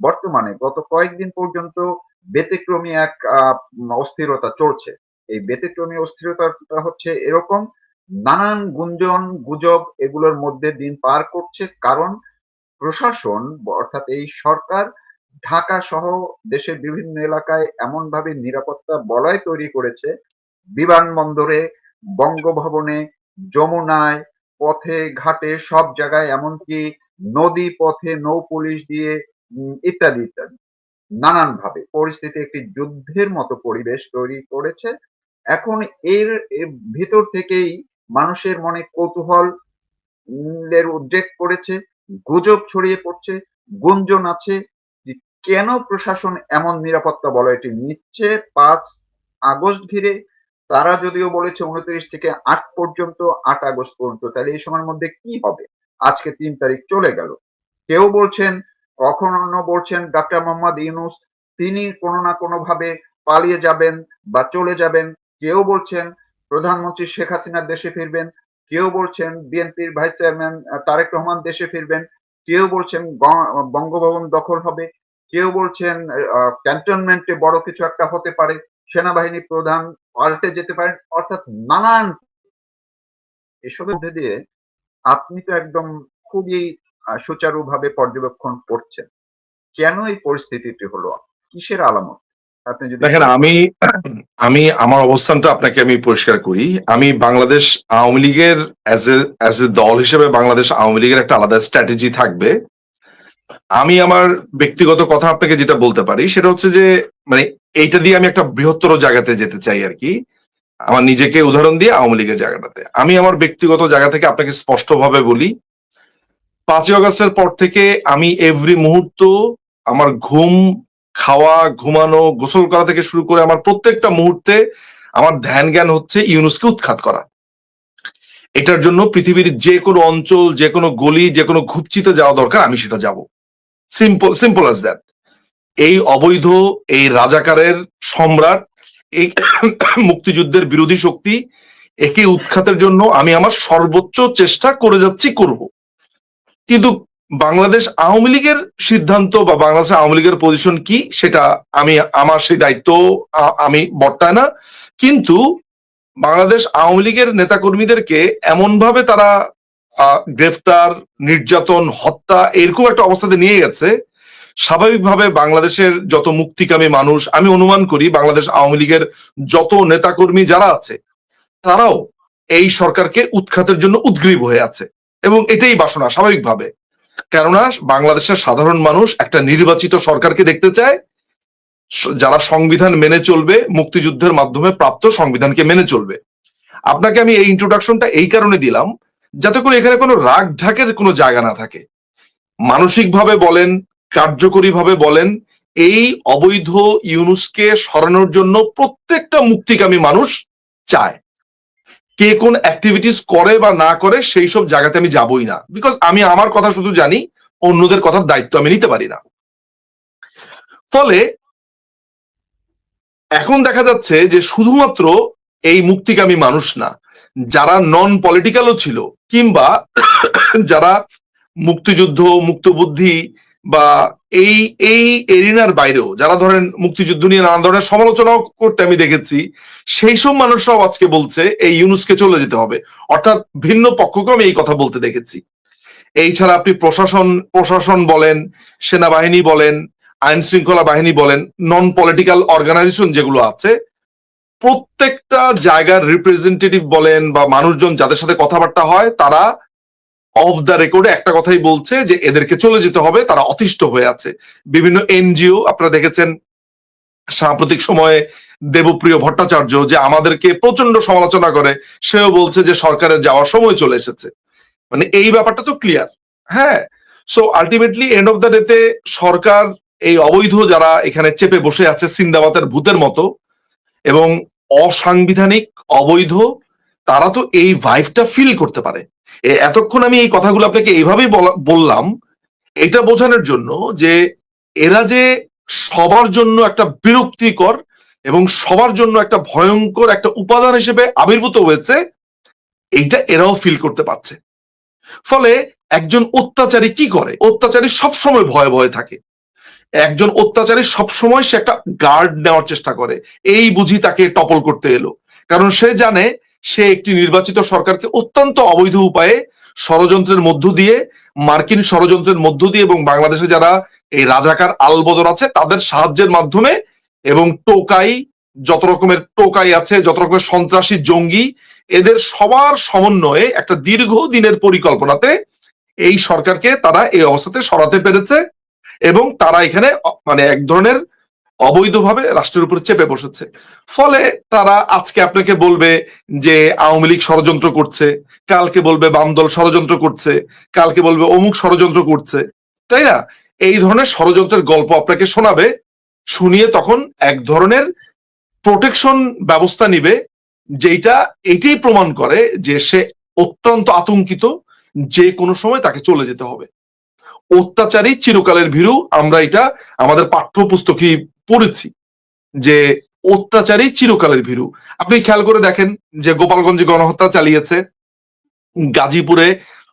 বর্তমানে গত কয়েকদিন পর্যন্ত ব্যতিক্রমী এক অস্থিরতা চলছে। এই ব্যতিক্রমী অস্থিরতাটা হচ্ছে এরকম নানান গুঞ্জন, গুজব এগুলোর মধ্যে দিন পার করছে কারণ প্রশাসন অর্থাৎ এই সরকার ঢাকা সহ দেশের বিভিন্ন এলাকায় এমন ভাবে নিরাপত্তা বলয় তৈরি করেছে। বিমানবন্দরে, বঙ্গভবনে, যমুনায়, পথে, ঘাটে, সব জায়গায় এমনকি নদী পথে নৌ পুলিশ দিয়ে ইত্যাদি ইত্যাদি। নানানভাবে। পরিস্থিতি একটি যুদ্ধের মতো পরিবেশ তৈরি করেছে। এখন এর ভিতর থেকেই মানুষের মনে কৌতূহল এর উদ্রেক করেছে, গুজব ছড়িয়ে পড়ছে, গুঞ্জন আছে কেন প্রশাসন এমন নিরাপত্তা বলয়টি নিচ্ছে? পাঁচ আগস্ট ঘিরে তারা যদিও বলেছে উনত্রিশ থেকে আট পর্যন্ত, আট আগস্ট পর্যন্ত। তাহলে এই সময়ের মধ্যে কি হবে? আজকে তিন তারিখ চলে গেল। কেউ বলছেন কখনো বলছেন ডাক্তার মোহাম্মদ ইউনুস, তিনি কোনো না কোনো ভাবে পালিয়ে যাবেন বা চলে যাবেন। কেউ বলছেন প্রধানমন্ত্রী শেখ হাসিনা দেশে ফিরবেন। কেউ বলছেন বিএনপির ভাইস চেয়ারম্যান তারেক রহমান দেশে ফিরবেন। কেউ বলছেন বঙ্গভবন দখল হবে। কেউ বলছেন ক্যান্টনমেন্টে বড় কিছু একটা হতে পারে। সেনাবাহিনী প্রধান পাল্টে যেতে পারেন। অর্থাৎ নানান এসবের মধ্যে দিয়ে আপনি তো একদম খুবই সুচারুভাবে পর্যবেক্ষণ করছেন। কেন এই পরিস্থিতিটি হলো? কিসের আলামত? আপনি যদি দেখেন, আমি আমি আমার অবস্থানটা আপনাকে আমি পরিষ্কার করি। আমি বাংলাদেশ আওয়ামী লীগের অ্যাজ এ অ্যাজ এ দল হিসেবে বাংলাদেশ আওয়ামী লীগের একটা আলাদা স্ট্র্যাটেজি থাকবে। আমি আমার ব্যক্তিগত কথা আপনাকে যেটা বলতে পারি, সেটা হচ্ছে যে মানে এইটা দিয়ে আমি একটা বৃহত্তর জায়গাতে যেতে চাই আর কি। আমার নিজেকে উদাহরণ দিয়ে আওয়ামী লীগের জায়গাটাতে। আমি আমার ব্যক্তিগত জায়গা থেকে আপনাকে স্পষ্টভাবে বলি পাঁচই আগস্টের পর থেকে আমি এভরি মুহূর্ত আমার ঘুম, খাওয়া, ঘুমানো, গোসল করা থেকে শুরু করে আমার প্রত্যেকটা মুহূর্তে আমার ধ্যান জ্ঞান হচ্ছে ইউনুসকে উৎখাত করা। এটার জন্য পৃথিবীর যে কোনো অঞ্চল, যে কোনো গলি, যে কোনো ঘুপচিতে যাওয়া দরকার, আমি সেটা যাব। সিম্পল সিম্পল অ্যাজ দ্যাট এই অবৈধ, এই রাজাকারের সম্রাট, এই মুক্তিযুদ্ধের বিরোধী শক্তি, একে উৎখাতের জন্য আমি আমার সর্বোচ্চ চেষ্টা করে যাচ্ছি, করব। কিন্তু বাংলাদেশ আওয়ামী লীগের সিদ্ধান্ত বা বাংলাদেশ আওয়ামী লীগের পজিশন কি, সেটা আমি, আমার সেই দায়িত্ব আমি বর্তায় না। কিন্তু বাংলাদেশ আওয়ামী লীগের নেতাকর্মীদেরকে এমন ভাবে তারা গ্রেফতার, নির্যাতন, হত্যা এরকম একটা অবস্থাতে নিয়ে গেছে। স্বাভাবিকভাবে বাংলাদেশের যত মুক্তিকামী মানুষ, আমি অনুমান করি বাংলাদেশ আওয়ামী লীগের যত নেতাকর্মী যারা আছে, তারাও এই সরকারকে উৎখাতের জন্য উদ্গ্রীব হয়ে আছে। এবং এটাই বাসনা স্বাভাবিকভাবে। কেননা বাংলাদেশের সাধারণ মানুষ একটা নির্বাচিত সরকারকে দেখতে চায় যারা সংবিধান মেনে চলবে, মুক্তিযুদ্ধের মাধ্যমে প্রাপ্ত সংবিধানকে মেনে চলবে। আপনাকে আমি এই ইন্ট্রোডাকশনটা এই কারণে দিলাম, যাতে করে এখানে কোনো রাগ ঢাকের কোনো জায়গা না থাকে। মানসিকভাবে বলেন, কার্যকরীভাবে বলেন, এই অবৈধ ইউনুসকে সরানোর জন্য প্রত্যেকটা মুক্তিকামী মানুষ চায়। কে কোন অ্যাক্টিভিটিস করে বা না করে সেই সব জায়গাতে আমি যাবই না। বিকজ আমি আমার কথা শুধু জানি, অন্যদের কথার দায়িত্ব আমি নিতে পারি না। ফলে এখন দেখা যাচ্ছে যে শুধুমাত্র এই মুক্তিকামী মানুষ না, যারা নন পলিটিক্যালও ছিল কিংবা যারা মুক্তিযুদ্ধ, মুক্তবুদ্ধি বা এই এই এরিনার বাইরেও যারা ধরেন মুক্তিযুদ্ধ নিয়ে নানা ধরনের সমালোচনাও করতে আমি দেখেছি সেই সব মানুষরাও আজকে বলছে এই ইউনুসকে চলে যেতে হবে। অর্থাৎ ভিন্ন পক্ষকে আমি এই কথা বলতে দেখেছি। এই ছাড়া আপনি প্রশাসন প্রশাসন বলেন, সেনাবাহিনী বলেন, আইন শৃঙ্খলা বাহিনী বলেন নন পলিটিক্যাল অর্গানাইজেশন যেগুলো আছে, প্রত্যেকটা জায়গার রিপ্রেজেন্টেটিভ বলেন বা মানুষজন যাদের সাথে কথাবার্তা হয়, তারা অফ দ্য রেকর্ডে একটা কথাই বলছে যে এদেরকে চলে যেতে হবে, তারা অতিষ্ঠ হয়ে আছে। বিভিন্ন এনজিও, আপনারা দেখেছেন সাম্প্রতিক সময়ে দেবপ্রিয় ভট্টাচার্য যে আমাদেরকে প্রচণ্ড সমালোচনা করে, সেও বলছে যে সরকারের যাওয়ার সময় চলে এসেছে। মানে এই ব্যাপারটা তো ক্লিয়ার হ্যাঁ? So ultimately end of the ডেতে সরকার, এই অবৈধ যারা এখানে চেপে বসে আছে সিন্দাবাতের ভূতের মতো এবং অসাংবিধানিক, অবৈধ, তারা তো এই ভাইভটা ফিল করতে পারে। এতক্ষণ আমি এই কথাগুলো আপনাকে এইভাবেই বলা- বললাম, এটা বোঝানোর জন্য যে এরা যে সবার জন্য একটা বিরক্তিকর এবং সবার জন্য একটা ভয়ঙ্কর একটা উপাদান হিসেবে আবির্ভূত হয়েছে, এইটা এরাও ফিল করতে পারছে। ফলে একজন অত্যাচারী কি করে? অত্যাচারী সবসময় ভয়ে ভয়ে থাকে। একজন অত্যাচারী সবসময় সে একটা গার্ড নেওয়ার চেষ্টা করে। এই বুঝি তাকে টপল করতে এলো। কারণ সে জানে সে একটি নির্বাচিত সরকারকে অত্যন্ত অবৈধ উপায়ে ষড়যন্ত্রের মধ্য দিয়ে, মার্কিন ষড়যন্ত্রের মধ্য দিয়ে এবং বাংলাদেশে যারা এই রাজাকার আলবদর আছে, তাদের সাহায্যের মাধ্যমে এবং টোকাই, যত রকমের টোকাই আছে, যত রকমের সন্ত্রাসী জঙ্গি, এদের সবার সমন্বয়ে একটা দীর্ঘ দিনের পরিকল্পনাতে এই সরকারকে তারা এই অবস্থাতে সরাতে পেরেছে এবং তারা এখানে মানে এক ধরনের অবৈধভাবে রাষ্ট্রের উপর চেপে বসেছে। ফলে তারা আজকে আপনাকে বলবে যে আওয়ামী লীগ ষড়যন্ত্র করছে, কালকে বলবে বাম দল ষড়যন্ত্র করছে, কালকে বলবে অমুক ষড়যন্ত্র করছে। তাই না? এই ধরনের ষড়যন্ত্রের গল্প আপনাকে শোনাবে, শুনিয়ে তখন এক ধরনের প্রোটেকশন ব্যবস্থা নিবে যেটা এটাই প্রমাণ করে যে সে অত্যন্ত আতঙ্কিত যে কোনো সময় তাকে চলে যেতে হবে। অত্যাচারী চিরকালের ভীরু, আমরা এটা আমাদের পাঠ্যপুস্তকে পড়েছি যে অত্যাচারী চিরকালের ভীরু। আপনি খেয়াল করে দেখেন যে গোপালগঞ্জে গণহত্যা চালিয়েছে। গাজীপুরে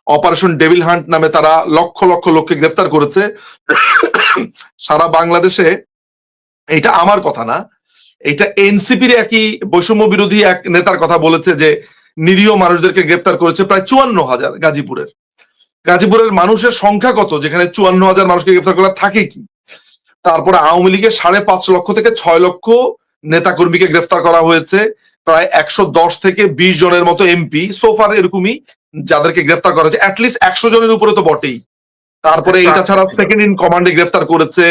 অপারেশন ডেভিল হান্ট নামে তারা লক্ষ লক্ষ লোককে গ্রেফতার করেছে। সারা বাংলাদেশে এটা আমার কথা না, এটা এনসিপির একই বৈষম্য বিরোধী এক নেতার কথা বলেছে যে নিরীহ মানুষদেরকে গ্রেপ্তার করেছে প্রায় চুয়ান্ন হাজার গাজীপুরের। গাজীপুরের মানুষের সংখ্যা কত? যেখানে চুয়ান্ন হাজার মানুষকে গ্রেফতার করা থাকে কি? তারপরে আওয়ামী লীগের সাড়ে পাঁচ লক্ষ থেকে ছয় লক্ষ নেতাকর্মীকে গ্রেফতার করা হয়েছে। প্রায় একশো দশ থেকে বিশ জনের মতো এমপি। সোফার এরকমই যাদেরকে গ্রেফতার করা হয়েছে। অ্যাটলিস্ট একশো জনের উপরে তো বটেই। তারপরে এটা ছাড়া সেকেন্ড ইন কমান্ডে গ্রেফতার করেছে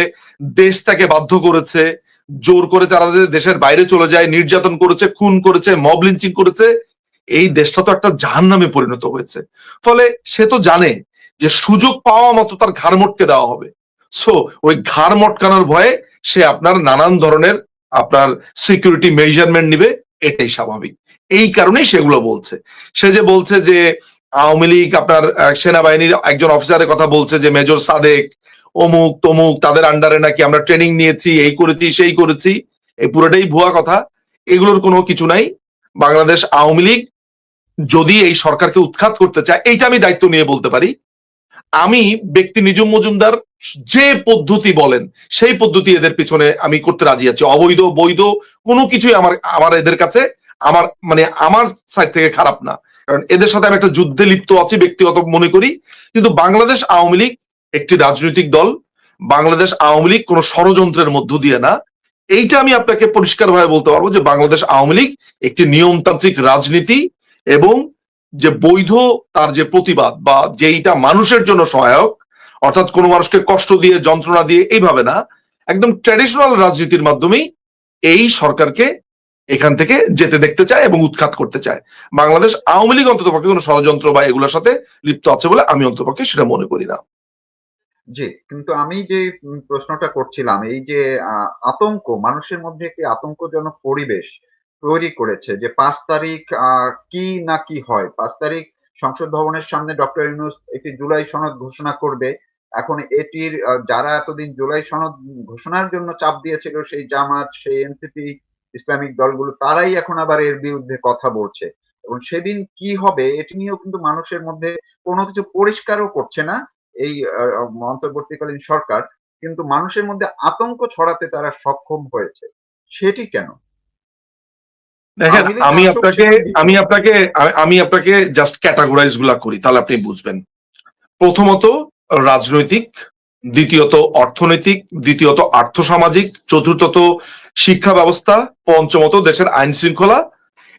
দেশ তাকে বাধ্য করেছে জোর করে তারা দেশের বাইরে চলে যায় নির্যাতন করেছে খুন করেছে মব লিঞ্চিং করেছে এই দেশটা তো একটা জাহান নামে পরিণত হয়েছে। ফলে সে তো জানে যে সুযোগ পাওয়া মতো তার ঘাড় মটকে দেওয়া হবে। সো ওই ঘাড় মটকানোর ভয়ে সে আপনার নানান ধরনের আপনার সিকিউরিটি মেজারমেন্ট নিবে, এটাই স্বাভাবিক। এই কারণেই সেগুলো বলছে। সে যে বলছে যে আওয়ামী লীগ আপনার সেনাবাহিনীর একজন অফিসারের কথা বলছে যে মেজর সাদেক, অমুক তমুক তাদের আন্ডারে নাকি আমরা ট্রেনিং নিয়েছি, এই করেছি, সেই করেছি, এই পুরোটাই ভুয়া কথা। এগুলোর কোনো কিছু নাই। বাংলাদেশ আওয়ামী লীগ যদি এই সরকারকে উৎখাত করতে চায়, এইটা আমি দায়িত্ব নিয়ে বলতে পারি। আমি ব্যক্তি নিজুম মজুমদার যে পদ্ধতি বলেন, সেই পদ্ধতি এদের পিছনে আমি করতে রাজি আছি। অবৈধ, বৈধ, কোনো কিছুই আমার আমার এদের কাছে আমার মানে আমার সাইড থেকে খারাপ না। কারণ এদের সাথে আমি একটা যুদ্ধে লিপ্ত আছি, ব্যক্তিগত মনে করি। কিন্তু বাংলাদেশ আওয়ামী লীগ একটি রাজনৈতিক দল। বাংলাদেশ আওয়ামী লীগ কোনো ষড়যন্ত্রের মধ্য দিয়ে না। এইটা আমি আপনাকে পরিষ্কারভাবে বলতে পারব যে বাংলাদেশ আওয়ামী লীগ একটি নিয়মতান্ত্রিক রাজনীতি এবং যে বৈধ তার যে প্রতিবাদ বা যেইটা মানুষের জন্য সহায়ক, অর্থাৎ কোনো মানুষকে কষ্ট দিয়ে, যন্ত্রণা দিয়ে, এইভাবে না, একদম ট্র্যাডিশনাল রাজনীতির মাধ্যমেই এই সরকারকে এখান থেকে যেতে দেখতে চায় এবং উৎখাত করতে চায়। বাংলাদেশ আওয়ামী লীগ অন্ততপক্ষে কোনো ষড়যন্ত্র বা এগুলোর সাথে লিপ্ত আছে বলে আমি অন্ততপক্ষে সেটা মনে করি না। জি, কিন্তু আমি যে প্রশ্নটা করছিলাম, এই যে আতঙ্ক, মানুষের মধ্যে একটি আতঙ্কজনক পরিবেশ তৈরি করেছে যে পাঁচ তারিখ কি না কি হয়? পাঁচ তারিখ সংসদ ভবনের সামনে ডক্টর ইউনুস একটি জুলাই সনদ ঘোষণা করবে। এখন এটির যারা এতদিন জুলাই সনদ ঘোষণার জন্য চাপ দিয়েছিল, সেই জামাত, সেই এনসিপি, ইসলামিক দলগুলো, তারাই এখন আবার এর বিরুদ্ধে কথা বলছে। এবং সেদিন কি হবে, এটি নিয়েও কিন্তু মানুষের মধ্যে কোনো কিছু পরিষ্কারও করছে না এই অন্তর্বর্তীকালীন সরকার। কিন্তু মানুষের মধ্যে আতঙ্ক ছড়াতে তারা সক্ষম হয়েছে। সেটি কেন? দেখেন আমি আপনাকে আমি আপনাকে আমি- আপনাকে জাস্ট ক্যাটাগরাইজগুলা করি তাহলে আপনি বুঝবেন। প্রথমত রাজনৈতিক দ্বিতীয়ত অর্থনৈতিক দ্বিতীয়ত আর্থসামাজিক চতুর্থত শিক্ষা ব্যবস্থা পঞ্চমত দেশের আইন শৃঙ্খলা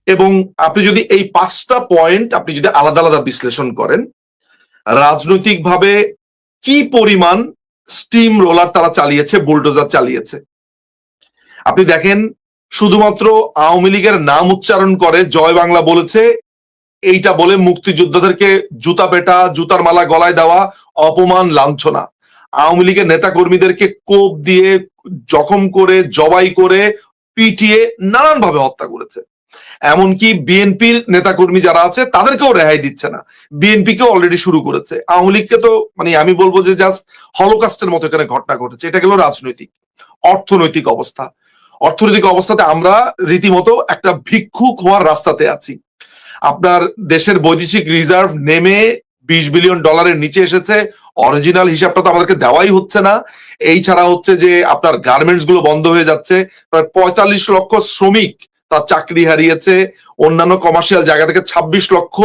এবং আপনি যদি এই পাঁচটা পয়েন্ট আপনি যদি আলাদা আলাদা বিশ্লেষণ করেন রাজনৈতিকভাবে কি পরিমাণ স্টিম রোলার তারা চালিয়েছে বুলডোজার চালিয়েছে? আপনি দেখেন শুধুমাত্র আওয়ামী লীগের নাম উচ্চারণ করে জয় বাংলা বলেছে, এইটা বলে মুক্তিযোদ্ধাদেরকে জুতা পেটা, জুতার মালা গলায় দেওয়া অপমান, লাঞ্ছনা। আওয়ামী লীগের নেতা কর্মীদেরকে কোপ দিয়ে জখম করে, জবাই করে, পিটিয়ে নানান ভাবে হত্যা করেছে। এমনকি বিএনপির নেতাকর্মী যারা আছে, তাদেরকেও রেহাই দিচ্ছে না। বিএনপি কে অলরেডি শুরু করেছে। আওয়ামী লীগকে তো মানে আমি বলব যে জাস্ট হলোকাস্টের মতো এখানে ঘটনা ঘটেছে। এটা গেল রাজনৈতিক, অর্থনৈতিক অবস্থা। অর্থনৈতিক অবস্থাতে আমরা রীতিমতো একটা ভিক্ষুক হওয়ার রাস্তাতে আছি। আপনার দেশের বৈদেশিক রিজার্ভ নেমে বিশ বিলিয়ন ডলারের নিচে এসেছে, অরিজিনাল হিসাবটা তো আমাদেরকে দেওয়াই হচ্ছে না। এই ছাড়া হচ্ছে যে আপনার গার্মেন্টসগুলো বন্ধ হয়ে যাচ্ছে, প্রায় পঁয়তাল্লিশ লক্ষ শ্রমিক তার চাকরি হারিয়েছে, অন্যান্য কমার্শিয়াল জায়গা থেকে ২৬ লক্ষ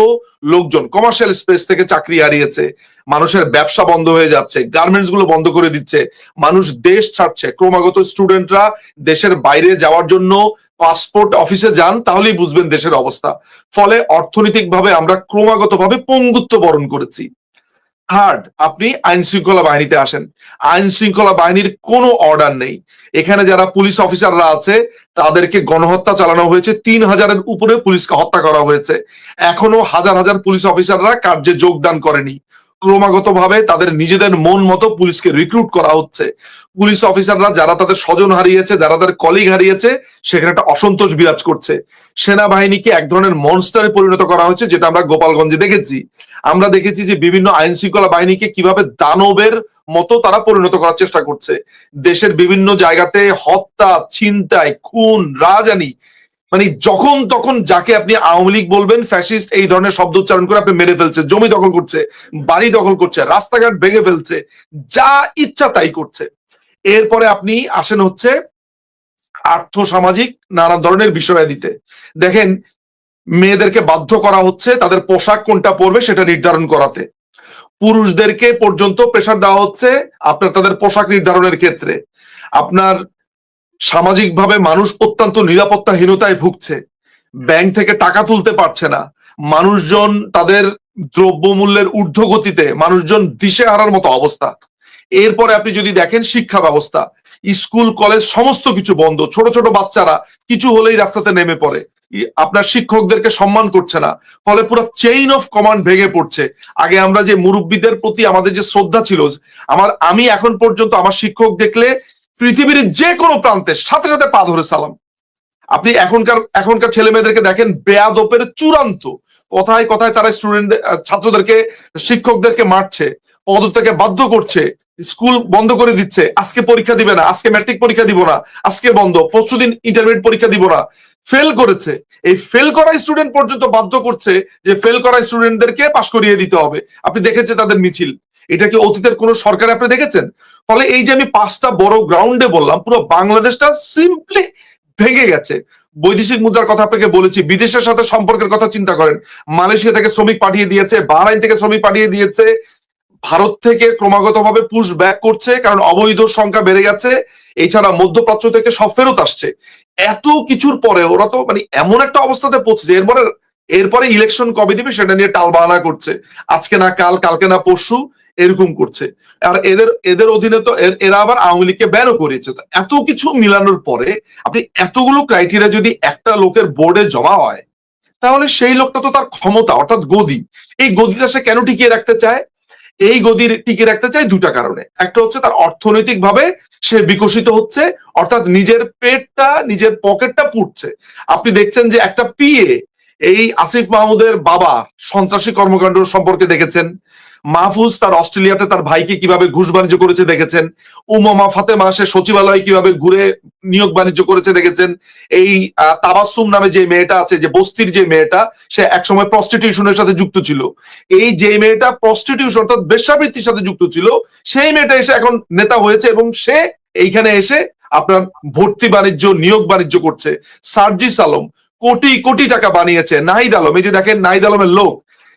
লোকজন কমার্শিয়াল স্পেস থেকে চাকরি হারিয়েছে। মানুষের ব্যবসা বন্ধ হয়ে যাচ্ছে গার্মেন্টসগুলো বন্ধ করে দিচ্ছে। মানুষ দেশ ছাড়ছে, ক্রমাগত স্টুডেন্টরা দেশের বাইরে যাওয়ার জন্য পাসপোর্ট অফিসে যান, তাহলেই বুঝবেন দেশের অবস্থা। ফলে অর্থনৈতিকভাবে আমরা ক্রমাগতভাবে পঙ্গুত্ব বরণ করেছি। থার্ড আপনি আইন শৃঙ্খলা বাহিনীতে আসেন। আইন শৃঙ্খলা বাহিনীর কোনো অর্ডার নেই। এখানে যারা পুলিশ অফিসাররা আছে, তাদেরকে গণহত্যা চালানো হয়েছে। তিন হাজারের উপরে পুলিশকে হত্যা করা হয়েছে। এখনও হাজার হাজার পুলিশ অফিসাররা কার্যে যোগদান করেনি। ক্রমাগত ভাবে তাদের নিজেদের মন মতো পুলিশকে রিক্রুট করা হচ্ছে। পুলিশ অফিসাররা যারা তাদের স্বজন হারিয়েছে, যারা তাদের কলিগ হারিয়েছে, সেখানে একটা অসন্তোষ বিরাজ করছে। সেনাবাহিনীকে এক ধরনের মনস্টারে পরিণত করা হয়েছে, যেটা আমরা গোপালগঞ্জে দেখেছি। আমরা দেখেছি যে বিভিন্ন আইন শৃঙ্খলা বাহিনীকে কীভাবে দানবের মতো তারা পরিণত করার চেষ্টা করছে। দেশের বিভিন্ন জায়গাতে হত্যা, ছিনতাই, খুন রাজানি মানে যখন তখন যাকে আপনি আওয়ামী লীগ বলবেন ফ্যাসিস্ট এই ধরনের শব্দ উচ্চারণ করে আপনি মেরে ফেলছে, জমি দখল করছে, বাড়ি দখল করছে, রাস্তাঘাট ভেঙে ফেলছে, যা ইচ্ছা তাই করছে। এরপরে আপনি আসেন হচ্ছে আর্থ সামাজিক নানা ধরনের বিষয় দিতে। দেখেন, মেয়েদেরকে বাধ্য করা হচ্ছে তাদের পোশাক কোনটা পরবে সেটা নির্ধারণ করাতে। পুরুষদেরকে পর্যন্ত প্রেশার দেওয়া হচ্ছে আপনার তাদের পোশাক নির্ধারণের ক্ষেত্রে। আপনার সামাজিকভাবে মানুষ অত্যন্ত নিরাপত্তাহীনতায় ভুগছে। ব্যাংক থেকে টাকা তুলতে পারছে না। মানুষজন তাদের দ্রব্যমূল্যের ঊর্ধ্বগতিতে মানুষজন দিশে হারার মতো অবস্থা। এরপরে আপনি যদি দেখেন শিক্ষা ব্যবস্থা, স্কুল, কলেজ সমস্ত কিছু বন্ধ। ছোট ছোট বাচ্চারা কিছু হলেই রাস্তাতে নেমে পড়ে। আপনার শিক্ষকদেরকে সম্মান করছে না। ফলে পুরো চেইন অফ কমান্ড ভেঙে পড়ছে। আগে আমরা যে মুরব্বীদের প্রতি আমাদের যে শ্রদ্ধা ছিল, আমার, আমি এখন পর্যন্ত আমার শিক্ষক দেখলে পৃথিবীর যে কোনো প্রান্তে সাথে সাথে পা ধরে সালাম। আপনি এখনকার এখনকার ছেলে মেয়েদেরকে দেখেন বেয়াদপের চূড়ান্ত। কথায় কথায় তারা স্টুডেন্ট ছাত্রদেরকে, শিক্ষকদেরকে মারছে পদত্যাগে বাধ্য করছে, স্কুল বন্ধ করে দিচ্ছে, আজকে পরীক্ষা দিবে না, আজকে ম্যাট্রিক পরীক্ষা দিব না, আজকে বন্ধ পরশুদিন ইন্টারমিডিয়েট পরীক্ষা দিব না। ফেল করেছে। এই ফেল করা স্টুডেন্ট পর্যন্ত বাধ্য করছে যে ফেল করা স্টুডেন্টদেরকে পাশ করিয়ে দিতে হবে। আপনি দেখেছে তাদের মিছিল। এটা কি অতীতের কোন সরকার আপনি দেখেছেন? ফলে এই যে আমি পাঁচটা বড় গ্রাউন্ডে বললাম, পুরো বাংলাদেশটা সিম্পলি ভেঙে গেছে। বৈদেশিক মুদ্রার কথা আপনাকে বলেছি, বিদেশের সাথে সম্পর্কের কথা চিন্তা করেন। মালয়েশিয়া থেকে শ্রমিক পাঠিয়ে দিয়েছে, বাহরাইন থেকে শ্রমিক পাঠিয়ে দিয়েছে। ভারত থেকে ক্রমাগতভাবে পুশ ব্যাক করছে, কারণ অবৈধ সংখ্যা বেড়ে গেছে। এছাড়া মধ্যপ্রাচ্য থেকে সব ফেরত আসছে। এত কিছুর পরে ওরা তো মানে এমন একটা অবস্থাতে পৌঁছেছে, এরপরে এরপরে ইলেকশন কবে দিবে সেটা নিয়ে টালবাহানা করছে। আজকে না কাল, কালকে না পরশু এরকম করছে। আর এদের এদের অধীনে তো এরা আবার আওয়ামী লীগকে ব্যানও করিয়েছে। তো এত কিছু মিলানোর পরে আপনি এতগুলো ক্রাইটেরিয়া যদি একটা লোকের বোর্ডে জমা হয়, তাহলে সেই লোকটা তো তার ক্ষমতা, অর্থাৎ গদি। এই গদিটা সে কেন টিকিয়ে রাখতে চায়? এই গদির টিকে রাখতে চায় দুটা কারণে। একটা হচ্ছে তার অর্থনৈতিক ভাবে সে বিকশিত হচ্ছে, অর্থাৎ নিজের পেটটা, নিজের পকেটটা পুড়ছে। আপনি দেখছেন যে একটা পিএ এই আসিফ মাহমুদের বাবা সন্ত্রাসী কর্মকাণ্ড সম্পর্কে দেখেছেন। মাহফুজ তার অস্ট্রেলিয়াতে তার ভাইকে কীভাবে ঘুষ বাণিজ্য করেছে দেখেছেন। উমামা ফাতেমা সে সচিবালয় কীভাবে ঘুরে নিয়োগ বাণিজ্য করেছে দেখেছেন। এই আহ, তাবাসসুম নামে যে মেয়েটা আছে যে বস্তির যে মেয়েটা সে একসময় প্রস্টিটিউশনের সাথে যুক্ত ছিল। এই যে মেয়েটা প্রস্টিটিউশন অর্থাৎ বেশ্যাবৃত্তির সাথে যুক্ত ছিল সেই মেয়েটা এসে এখন নেতা হয়েছে এবং সে এইখানে এসে আপনার ভর্তি বাণিজ্য নিয়োগ বাণিজ্য করছে। সার্জিস আলম কোটি কোটি টাকা বানিয়েছে। নাহিদ আলম এই যে দেখেন নাহিদ আলমের লোক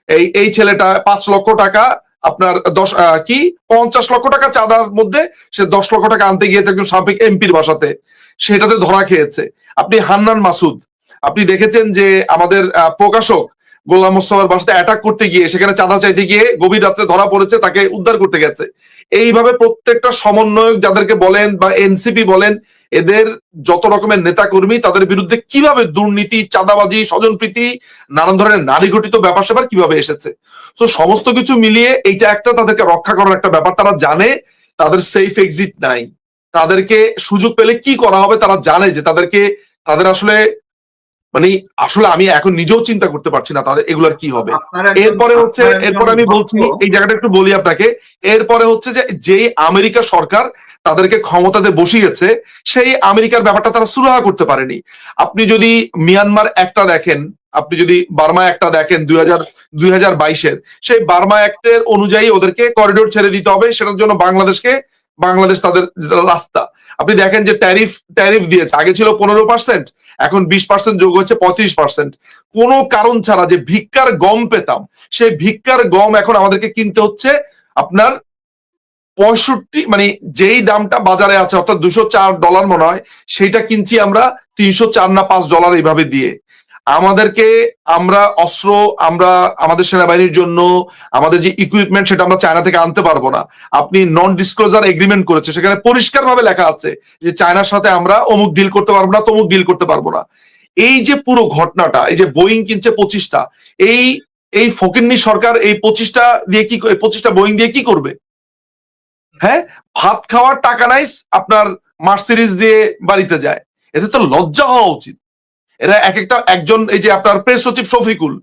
এই এই ছেলেটা পাঁচ লক্ষ টাকা আপনার দশ কি? পঞ্চাশ লক্ষ টাকা চাঁদার মধ্যে সে দশ লক্ষ টাকা আনতে গিয়েছে একজন সাবেক এমপির বাসাতে। সেটাতে ধরা খেয়েছে। আপনি হান্নান মাসুদ। আপনি দেখেছেন যে আমাদের প্রকাশক গোলাম মোস্তফার বাসাতে অ্যাটাক করতে গিয়ে সেখানে চাঁদা চাইতে গিয়ে গভীর রাত্রে ধরা পড়েছে, তাকে উদ্ধার করতে গেছে। এইভাবে প্রত্যেকটা সমন্বয়ক যাদেরকে বলেন বা এনসিপি বলেন, এদের যত রকমের নেতাকর্মী তাদের বিরুদ্ধে কীভাবে দুর্নীতি, চাঁদাবাজি, স্বজনপ্রীতি, নানান ধরনের নারী ঘটিত ব্যাপার স্যাপার কীভাবে এসেছে? তো সমস্ত কিছু মিলিয়ে এইটা একটা তাদেরকে রক্ষা করার একটা ব্যাপার। তারা জানে তাদের সেফ এক্সিট নাই। তাদেরকে সুযোগ পেলে কি করা হবে তারা জানে যে তাদেরকে, তাদের আসলে মানে আসলে আমি এখন নিজেও চিন্তা করতে পারছি না তাদের এগুলার কি হবে। এরপরে হচ্ছে এরপরে আমি বলছি এই জায়গাটা একটু বলি আপনাকে। এরপরে হচ্ছে যে যেই আমেরিকা সরকার তাদেরকে ক্ষমতাতে বসিয়েছে সেই আমেরিকার ব্যাপারটা তারা সুরাহা করতে পারেনি। আপনি যদি মিয়ানমার একটা দেখেন আপনি যদি বার্মা একটা দেখেন দুই হাজার দুই হাজার বাইশের সেই বার্মা অ্যাক্টের অনুযায়ী ওদেরকে করিডোর ছেড়ে দিতে হবে। সেটার জন্য বাংলাদেশকে বাংলাদেশ তাদের রাস্তা। আপনি দেখেন যে ট্যারিফ ট্যারিফ দিয়েছে। আগে ছিল পনেরো পার্সেন্ট এখন বিশ পার্সেন্ট যোগ হচ্ছে পঁয়ত্রিশ পার্সেন্ট কোনো কারণ ছাড়া যে ভিক্ষার গম পেতাম, সেই ভিক্ষার গম এখন আমাদেরকে কিনতে হচ্ছে আপনার পঁয়ষট্টি মানে যেই দামটা বাজারে আছে, অর্থাৎ দুশো চার ডলার মনে হয়, সেইটা কিনছি আমরা তিনশো চার না পাঁচ ডলার এইভাবে দিয়ে। আমাদেরকে আমরা অস্ত্র, আমরা আমাদের সেনাবাহিনীর জন্য, আমাদের যে ইকুইপমেন্ট সেটা আমরা চায়না থেকে আনতে পারব না। আপনি নন ডিসক্লোজার এগ্রিমেন্ট করেছে, সেখানে পরিষ্কার ভাবে লেখা আছে যে চায়নার সাথে আমরা অমুক ডিল করতে পারব না, তমুক ডিল করতে পারব না। এই যে পুরো ঘটনাটা, এই যে বোয়িং কিনছে পঁচিশটা, এই এই ফকিন্নি সরকার এই পঁচিশটা দিয়ে কি পঁচিশটা বোয়িং দিয়ে কি করবে? হ্যাঁ? ভাত খাওয়ার টাকা নাই আপনার মার্সিডিজ দিয়ে বাড়িতে যায়। এতে তো লজ্জা হওয়া উচিত। এরা এক একটা একজন, এই যে আপনার প্রেস সচিব শফিকুল,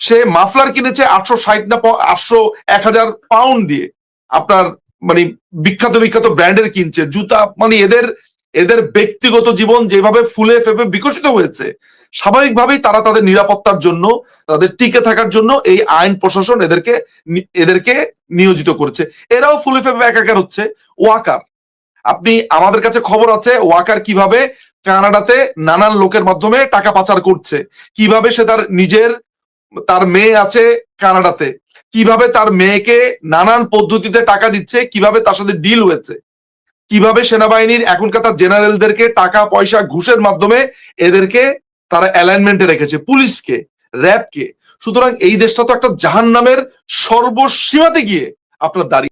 সে মাফলার কিনেছে আটশো ষাট না আটশো এক হাজার পাউন্ড দিয়ে। আপনার মানে বিখ্যাত বিখ্যাত ব্র্যান্ডের কিনছে। জুতা মানে এদের এদের ব্যক্তিগত জীবন যেভাবে ফুলে ফেপে বিকশিত হয়েছে, স্বাভাবিকভাবেই তারা তাদের নিরাপত্তার জন্য, তাদের টিকে থাকার জন্য এই আইন প্রশাসন এদেরকে এদেরকে নিয়োজিত করেছে। এরাও ফুলে ফেপে একাকার হচ্ছে। ওয়াকার, আপনি আমাদের কাছে খবর আছে, ওয়াকার কীভাবে কানাডাতে নানান লোকের মাধ্যমে টাকা পাচার করছে। কীভাবে সে তার নিজের, তার মেয়ে আছে কানাডাতে? কীভাবে তার মেয়েকে নানান পদ্ধতিতে টাকা দিচ্ছে? কীভাবে তার সাথে ডিল হয়েছে? কীভাবে সেনাবাহিনীর এখনকার তার জেনারেলদেরকে টাকা, পয়সা, ঘুষের মাধ্যমে এদেরকে তারা অ্যালাইনমেন্টে রেখেছে? পুলিশকে র্যাবকে সুতরাং এই দেশটা তো একটা জাহান নামের সর্বসীমাতে গিয়ে আপনার দাঁড়িয়ে